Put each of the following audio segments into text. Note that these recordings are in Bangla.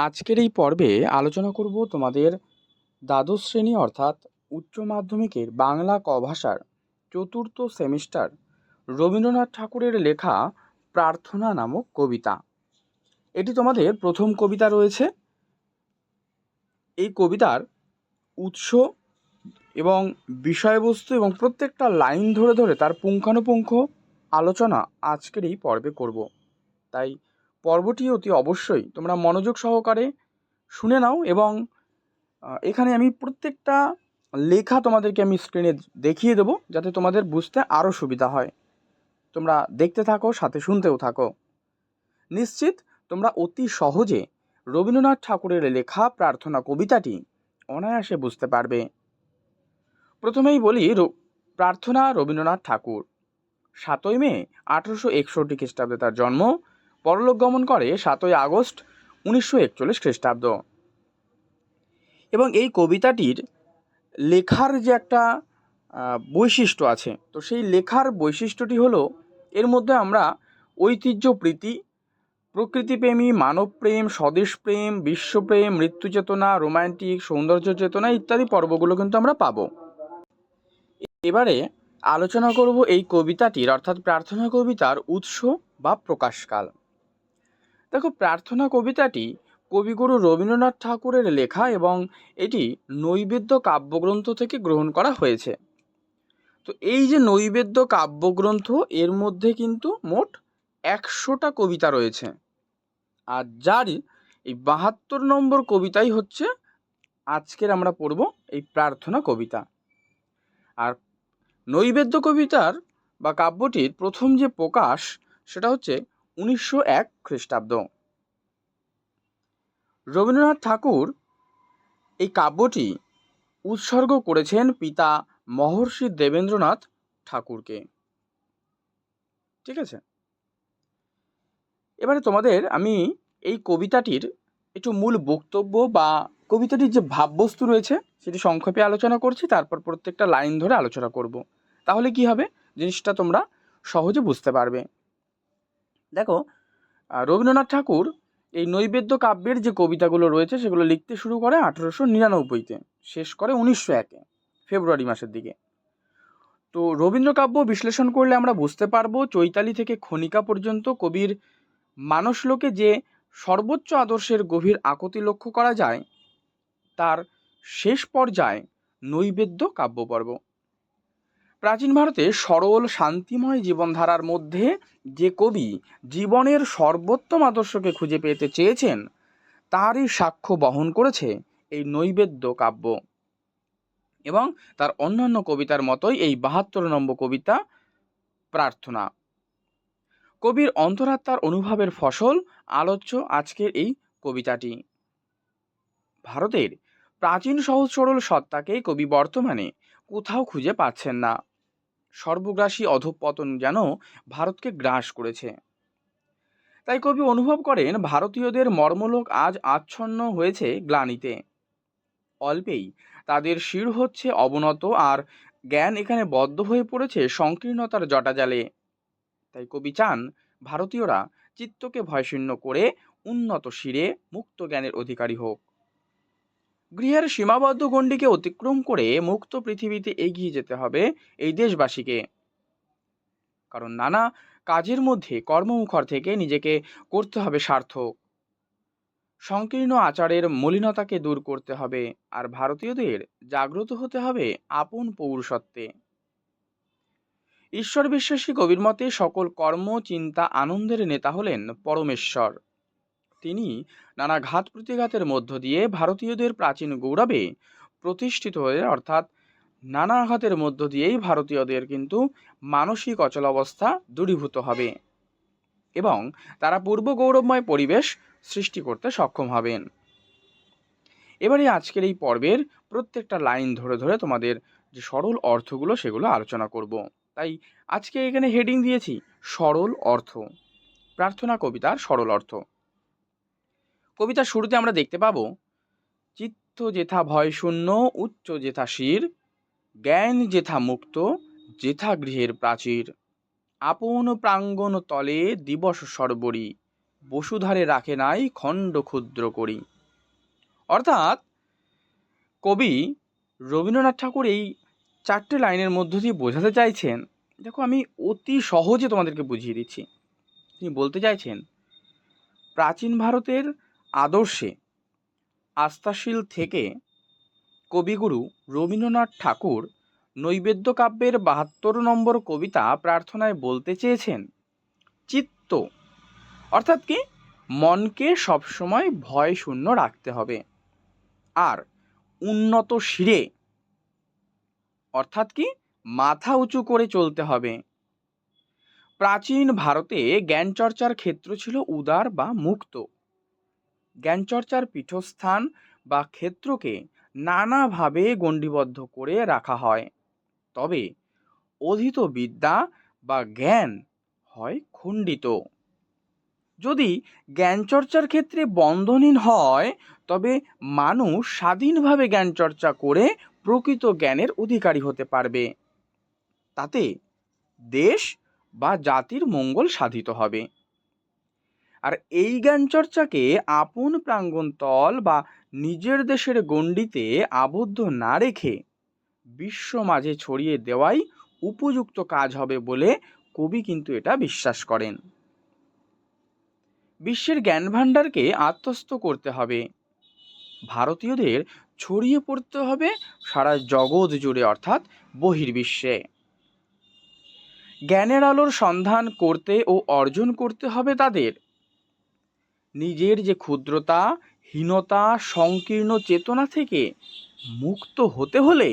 আজকের এই পর্বে আলোচনা করব তোমাদের দ্বাদশ শ্রেণি অর্থাৎ উচ্চ মাধ্যমিকের বাংলা ক ভাষার চতুর্থ সেমিস্টার রবীন্দ্রনাথ ঠাকুরের লেখা প্রার্থনা নামক কবিতা। এটি তোমাদের প্রথম কবিতা রয়েছে। এই কবিতার উৎস এবং বিষয়বস্তু এবং প্রত্যেকটা লাইন ধরে ধরে তার পুঙ্খানুপুঙ্খ আলোচনা আজকের এই পর্বে করব। তাই পর্বটি অতি অবশ্যই তোমরা মনোযোগ সহকারে শুনে নাও এবং এখানে আমি প্রত্যেকটা লেখা তোমাদেরকে আমি স্ক্রিনে দেখিয়ে দেবো যাতে তোমাদের বুঝতে আরও সুবিধা হয়। তোমরা দেখতে থাকো, সাথে শুনতেও থাকো। নিশ্চিত তোমরা অতি সহজে রবীন্দ্রনাথ ঠাকুরের লেখা, প্রার্থনা, কবিতাটি অনায়াসে বুঝতে পারবে। প্রথমেই বলি প্রার্থনা রবীন্দ্রনাথ ঠাকুর। সাতই মে আঠেরোশো একষট্টি খ্রিস্টাব্দে তার জন্ম। পরলোক গমন করে সাতই আগস্ট উনিশশো একচল্লিশ খ্রিস্টাব্দ। এবং এই কবিতাটির লেখার যে একটা বৈশিষ্ট্য আছে, তো সেই লেখার বৈশিষ্ট্যটি হলো, এর মধ্যে আমরা ঐতিহ্য, প্রীতি, প্রকৃতিপ্রেমী, মানবপ্রেম, স্বদেশপ্রেম, বিশ্বপ্রেম মৃত্যু চেতনা রোমান্টিক সৌন্দর্য চেতনা ইত্যাদি পর্বগুলো কিন্তু আমরা পাবো। এবারে আলোচনা করব এই কবিতাটির, অর্থাৎ প্রার্থনা কবিতার উৎস বা প্রকাশকাল। দেখো, প্রার্থনা কবিতাটি কবিগুরু রবীন্দ্রনাথ ঠাকুরের লেখা এবং এটি নৈবেদ্য কাব্যগ্রন্থ থেকে গ্রহণ করা হয়েছে। তো এই যে নৈবেদ্য কাব্যগ্রন্থ, এর মধ্যে কিন্তু মোট একশোটা কবিতা রয়েছে। আর যার এই বাহাত্তর নম্বর কবিতাই হচ্ছে, আজকের আমরা পড়ব এই প্রার্থনা কবিতা। আর নৈবেদ্য কবিতার বা কাব্যটির প্রথম যে প্রকাশ, সেটা হচ্ছে উনিশশো এক খ্রিস্টাব্দ। রবীন্দ্রনাথ ঠাকুর এই কাব্যটি উৎসর্গ করেছেন পিতা মহর্ষি দেবেন্দ্রনাথ ঠাকুরকে। ঠিক আছে? এবারে তোমাদের আমি এই কবিতাটির একটু মূল বক্তব্য বা কবিতাটির যে ভাববস্তু রয়েছে, সেটি সংক্ষেপে আলোচনা করছি, তারপর প্রত্যেকটা লাইন ধরে আলোচনা করব। তাহলে কি হবে? জিনিসটা তোমরা সহজে বুঝতে পারবে। দেখো রবীন্দ্রনাথ ঠাকুর এই নৈবেদ্য কাব্যের যে কবিতাগুলো রয়েছে, সেগুলো লিখতে শুরু করে আঠেরোশো নিরানব্বইতে। শেষ করে উনিশশো একে, ফেব্রুয়ারি মাসের দিকে। তো রবীন্দ্র কাব্য বিশ্লেষণ করলে আমরা বুঝতে পারব, চৈতালি থেকে খনিকা পর্যন্ত কবির মানসলোকে যে সর্বোচ্চ আদর্শের গভীর আকতি লক্ষ্য করা যায়, তার শেষ পর্যায়ে নৈবেদ্য কাব্যপর্ব। প্রাচীন ভারতে সরল, শান্তিময় জীবনধারার মধ্যে যে কবি জীবনের সর্বোত্তম আদর্শকে খুঁজে পেতে চেয়েছেন, তারই সাক্ষ্য বহন করেছে এই নৈবেদ্য কাব্য। এবং তার অন্যান্য কবিতার মতোই এই বাহাত্তর নম্বর কবিতা, প্রার্থনা। কবির অন্তরাত্মার অনুভবের ফসল, আলোচ্য আজকের এই কবিতাটি। ভারতের প্রাচীন সহজ সরল সত্তাকে কবি বর্তমানে কোথাও খুঁজে পাচ্ছেন না। সর্বগ্রাসী অধঃপতন যেন ভারতকে গ্রাস করেছে। তাই কবি অনুভব করেন, ভারতীয়দের মর্মলোক আজ আচ্ছন্ন হয়েছে গ্লানিতে। অল্পেই তাদের শির হচ্ছে অবনত আর জ্ঞান এখানে বদ্ধ হয়ে পড়েছে সংকীর্ণতার জটাজালে। তাই কবি চান ভারতীয়রা চিত্তকে ভয়শূন্য করে উন্নত শিরে মুক্ত জ্ঞানের অধিকারী হোক। গৃহের সীমাবদ্ধ গণ্ডিকে অতিক্রম করে মুক্ত পৃথিবীতে এগিয়ে যেতে হবে এই দেশবাসীকে। কারণ নানা কাজের মধ্যে কর্মমুখর থেকে নিজেকে করতে হবে সার্থক। সংকীর্ণ আচারের মলিনতাকে দূর করতে হবে আর ভারতীয়দের জাগ্রত হতে হবে আপন পৌরসত্বে ঈশ্বর বিশ্বাসী কবির মতে সকল কর্ম, চিন্তা, আনন্দের নেতা হলেন পরমেশ্বর। তিনি নানা ঘাত প্রতিঘাতের মধ্য দিয়ে ভারতীয়দের প্রাচীন গৌরবে প্রতিষ্ঠিত হয়ে, অর্থাৎ নানা আঘাতের মধ্য দিয়েই ভারতীয়দের কিন্তু মানসিক অচলাবস্থা দূরীভূত হবে এবং তারা পূর্ব গৌরবময় পরিবেশ সৃষ্টি করতে সক্ষম হবেন। এবারে আজকের এই পর্বের প্রত্যেকটা লাইন ধরে ধরে তোমাদের যে সরল অর্থগুলো সেগুলো আলোচনা করব। তাই আজকে এখানে হেডিং দিয়েছি, সরল অর্থ। প্রার্থনা কবিতার সরল অর্থ। কবিতার শুরুতে আমরা দেখতে পাবো, চিত্ত যেথা ভয় শূন্য উচ্চ যেথা শির, জ্ঞান যেথা মুক্ত, যেথা গৃহের প্রাচীর। আপন প্রাঙ্গণ তলে দিবস সর্বরী, বসুধারে রাখে নাই খণ্ড ক্ষুদ্র করি। অর্থাৎ কবি রবীন্দ্রনাথ ঠাকুর এই চারটে লাইনের মধ্য দিয়ে বোঝাতে চাইছেন, দেখো আমি অতি সহজে তোমাদেরকে বুঝিয়ে দিচ্ছি। তিনি বলতে চাইছেন, প্রাচীন ভারতের আদর্শে আস্থাশীল থেকে কবিগুরু রবীন্দ্রনাথ ঠাকুর নৈবেদ্য কাব্যের বাহাত্তর নম্বর কবিতা প্রার্থনায় বলতে চেয়েছেন। চিত্ত, অর্থাৎ কি, মনকে সবসময় ভয় শূন্য রাখতে হবে। আর উন্নত শিরে, অর্থাৎ কি, মাথা উঁচু করে চলতে হবে। প্রাচীন ভারতে জ্ঞানচর্চার ক্ষেত্র ছিল উদার বা মুক্ত। জ্ঞানচর্চার পীঠস্থান বা ক্ষেত্রকে নানাভাবে গণ্ডিবদ্ধ করে রাখা হয়। তবে অধীত বিদ্যা বা জ্ঞান হয় খণ্ডিত। যদি জ্ঞানচর্চার ক্ষেত্রে বন্ধনহীন হয়, তবে মানুষ স্বাধীনভাবে জ্ঞানচর্চা করে প্রকৃত জ্ঞানের অধিকারী হতে পারবে। তাতে দেশ বা জাতির মঙ্গল সাধিত হবে। আর এই জ্ঞানচর্চাকে আপন প্রাঙ্গণতল বা নিজের দেশের গণ্ডিতে আবদ্ধ না রেখে বিশ্ব মাঝে ছড়িয়ে দেওয়াই উপযুক্ত কাজ হবে বলে কবি কিন্তু এটা বিশ্বাস করেন। বিশ্বের জ্ঞান ভাণ্ডারকে আত্মস্থ করতে হবে। ভারতীয়দের ছড়িয়ে পড়তে হবে সারা জগৎ জুড়ে, অর্থাৎ বহির্বিশ্বে। জ্ঞানের আলোর সন্ধান করতে ও অর্জন করতে হবে তাদের। নিজের যে ক্ষুদ্রতা, হীনতা, সংকীর্ণ চেতনা থেকে মুক্ত হতে হলে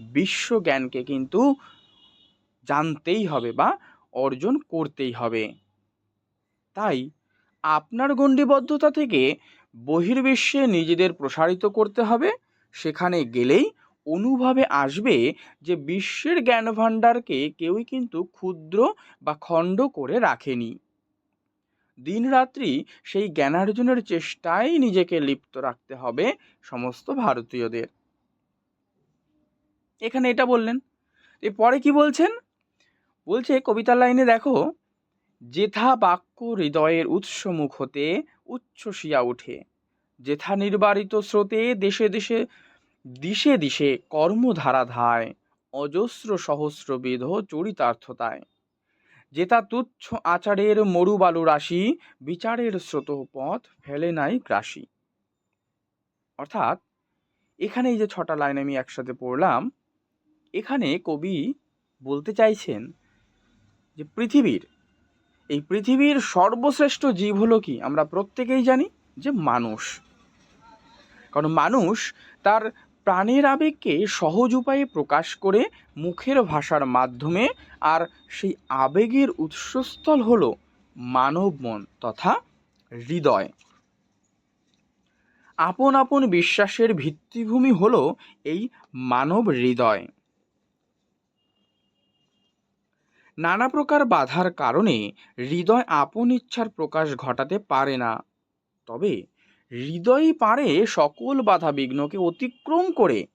বিশ্ব জ্ঞানকে কিন্তু জানতেই হবে বা অর্জন করতেই হবে। তাই আপনার গণ্ডিবদ্ধতা থেকে বহির্বিশ্বে নিজেদের প্রসারিত করতে হবে। সেখানে গেলেই অনুভবে আসবে যে বিশ্বের জ্ঞান ভাণ্ডারকে কেউই কিন্তু ক্ষুদ্র বা খণ্ড করে রাখেনি। দিনরাত্রি সেই জ্ঞানার্জনের চেষ্টায় নিজেকে লিপ্ত রাখতে হবে সমস্ত ভারতীয়দের। এখানে এটা বললেন। এরপরে কি বলছেন? বলছে, কবিতার লাইনে দেখো, যেথা বাক্য হৃদয়ের উৎসমুখ হতে উচ্ছ্বসিয়া উঠে যেথা নির্বারিত স্রোতে দেশে দেশে, দিশে দিশে কর্মধারা ধায়। অজস্র সহস্রবিধ চরিতার্থতায়। যেতা তুচ্ছ আচারের মরুবালু রাশি, বিচারের স্রোত পথ ফেলে নাই গ্রাসী। অর্থাৎ, এখানে এই যে ছটা লাইন আমি একসাথে পড়লাম, এখানে কবি বলতে চাইছেন যে পৃথিবীর, এই পৃথিবীর সর্বশ্রেষ্ঠ জীব হলো কি? আমরা প্রত্যেকেই জানি যে মানুষ। কারণ মানুষ তার প্রাণের আবেগকে সহজ উপায়ে প্রকাশ করে মুখের ভাষার মাধ্যমে আর সেই আবেগের উৎসস্থল হল মানব মন তথা হৃদয়। আপন আপন বিশ্বাসের ভিত্তিভূমি হল এই মানব হৃদয়। নানা প্রকার বাধার কারণে হৃদয় আপন ইচ্ছার প্রকাশ ঘটাতে পারে না। তবে হৃদয়ই পারে সকল বাধা বিঘ্নকে অতিক্রম করে।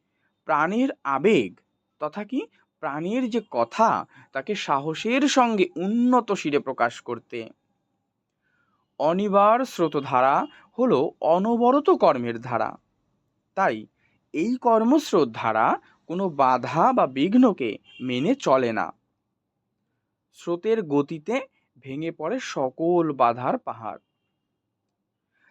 প্রাণের আবেগ তথা কি? প্রাণের যে কথা, তাকে সাহসের সঙ্গে উন্নত শিরে প্রকাশ করতে। অনিবার স্রোতধারা হল অনবরত কর্মের ধারা। তাই এই কর্মস্রোত ধারা কোনো বাধা বা বিঘ্নকে মেনে চলে না। স্রোতের গতিতে ভেঙে পড়ে সকল বাধার পাহাড়।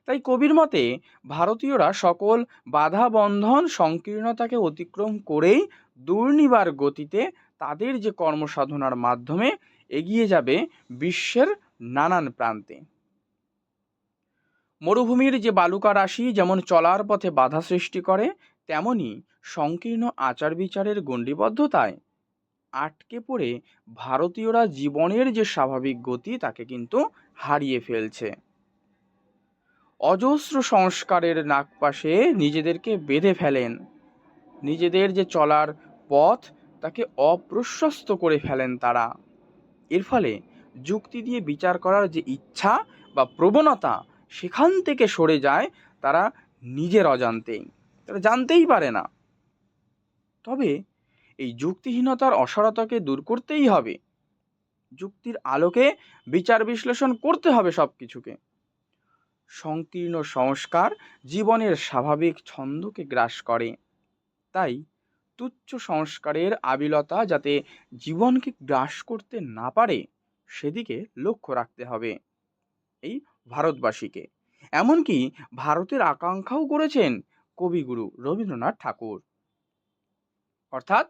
তাই কবির মতে ভারতীয়রা সকল বাধা বন্ধন সংকীর্ণতাকে অতিক্রম করেই দুর্নিবার গতিতে তাদের যে কর্মসাধনার মাধ্যমে এগিয়ে যাবে বিশ্বের নানান প্রান্তে। মরুভূমির যে বালুকা রাশি যেমন চলার পথে বাধা সৃষ্টি করে, তেমনি সংকীর্ণ আচার বিচারের গণ্ডিবদ্ধতায় আটকে পড়ে ভারতীয়রা জীবনের যে স্বাভাবিক গতি তাকে কিন্তু হারিয়ে ফেলছে। অজস্র সংস্কারের নাকপাশে নিজেদেরকে বেঁধে ফেলেন। নিজেদের যে চলার পথ, তাকে অপ্রশস্ত করে ফেলেন তারা। এর ফলে যুক্তি দিয়ে বিচার করার যে ইচ্ছা বা প্রবণতা, সেখান থেকে সরে যায় তারা নিজের অজান্তেই তারা জানতেই পারে না। তবে এই যুক্তিহীনতার অসারতাকে দূর করতেই হবে। যুক্তির আলোকে বিচার বিশ্লেষণ করতে হবে সব কিছুকে সংকীর্ণ সংস্কার জীবনের স্বাভাবিক ছন্দকে গ্রাস করে। তাই তুচ্ছ সংস্কারের আবিলতা যাতে জীবনকে গ্রাস করতে না পারে, সেদিকে লক্ষ্য রাখতে হবে এই ভারতবাসীকে। এমনকি ভারতের আকাঙ্ক্ষাও করেছেন কবিগুরু রবীন্দ্রনাথ ঠাকুর। অর্থাৎ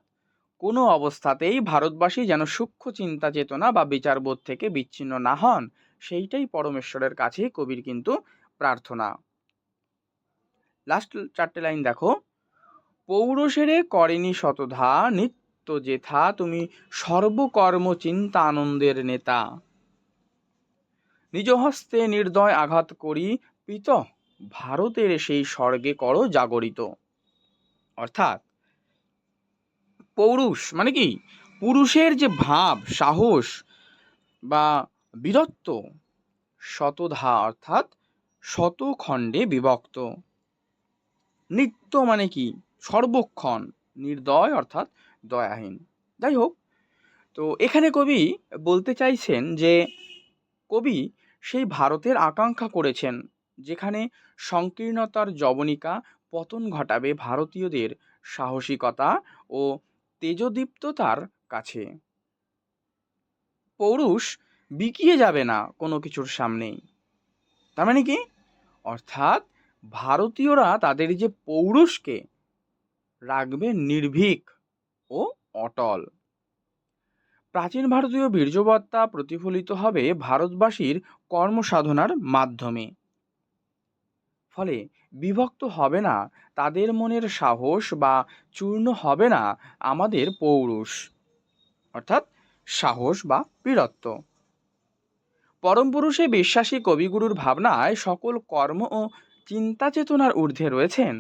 কোনো অবস্থাতেই ভারতবাসী যেন সূক্ষ্ম চিন্তা চেতনা বা বিচারবোধ থেকে বিচ্ছিন্ন না হন সেইটাই পরমেশ্বরের কাছে কবির কিন্তু প্রার্থনা। লাস্ট চারটে লাইন দেখো। পৌরসেরে করেনি শতধা, নিত্য যেথা তুমি সর্বকর্ম চিন্তা আনন্দের নেতা। নিজ হস্তে নির্দয় আঘাত করি, পিত ভারতের সেই স্বর্গে করো জাগরিত। অর্থাৎ পৌরুষ মানে কি? পুরুষের যে ভাব, সাহস বা বীরত্ব। শতধা অর্থাৎ শত খণ্ডে বিভক্ত। নিত্য মানে কি? সর্বক্ষণ, নির্দয় অর্থাৎ দয়াহীন। যাই হোক, তো এখানে কবি বলতে চাইছেন যে, কবি সেই ভারতের আকাঙ্ক্ষা করেছেন, যেখানে সংকীর্ণতার জবনিকা পতন ঘটাবে ভারতীয়দের সাহসিকতা ও তেজদীপ্ততার কাছে। পৌরুষ বিকিয়ে যাবে না কোনো কিছুর সামনেই। তার মানে কি? অর্থাৎ ভারতীয়রা তাদের যে পৌরুষকে রাখবে নির্ভীক ও অটল। প্রাচীন ভারতীয় বীর্যবত্তা প্রতিফলিত হবে ভারতবাসীর কর্মসাধনার মাধ্যমে। ফলে বিভক্ত হবে না, তাদের মনের সাহস বা চূর্ণ হবে না আমাদের পৌরুষ। অর্থাৎ সাহস বা বীরত্ব। পরম পুরুষে বিশ্বাসী কবিগুরুর ভাবনায় সকল কর্ম ও চিন্তা চেতনার ঊর্ধ্বে রয়েছেন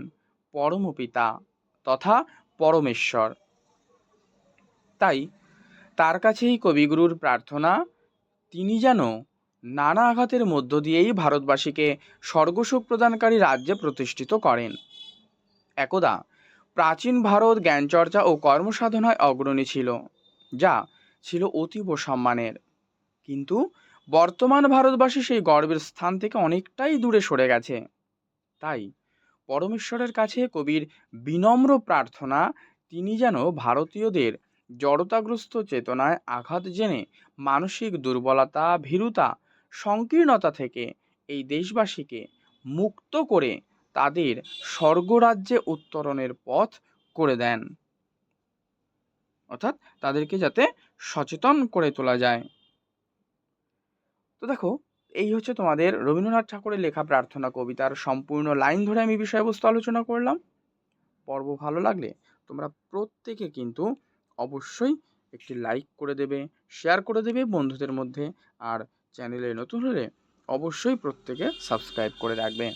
পরম পিতা তথা পরমেশ্বর। তাই তার কাছেই কবিগুরুর প্রার্থনা, তিনি যেন নানা আঘাতের মধ্য দিয়েই ভারতবাসীকে স্বর্গসুখ প্রদানকারী রাজ্যে প্রতিষ্ঠিত করেন। একদা প্রাচীন ভারত জ্ঞানচর্চা ও কর্মসাধনায় অগ্রণী ছিল, যা ছিল অতীব সম্মানের। কিন্তু বর্তমান ভারতবাসী সেই গর্বের স্থান থেকে অনেকটাই দূরে সরে গেছে। তাই পরমেশ্বরের কাছে কবির বিনম্র প্রার্থনা, তিনি যেন ভারতীয়দের জড়তাগ্রস্ত চেতনায় আঘাত জেনে মানসিক দুর্বলতা, ভীরুতা, সংকীর্ণতা থেকে এই দেশবাসীকে মুক্ত করে তাদের স্বর্গরাজ্যে উত্তরণের পথ করে দেন। অর্থাৎ তাদেরকে যাতে সচেতন করে তোলা যায়। তো দেখো, এই হচ্ছে তোমাদের রবীন্দ্রনাথ ঠাকুরের লেখা প্রার্থনা কবিতার সম্পূর্ণ লাইন ধরে আমি বিষয়বস্তু আলোচনা করলাম। পর্ব ভালো লাগলে তোমরা প্রত্যেকে কিন্তু অবশ্যই একটি লাইক করে দেবে, শেয়ার করে দেবে বন্ধুদের মধ্যে। আর চ্যানেলে নতুন হলে অবশ্যই প্রত্যেকে সাবস্ক্রাইব করে রাখবে।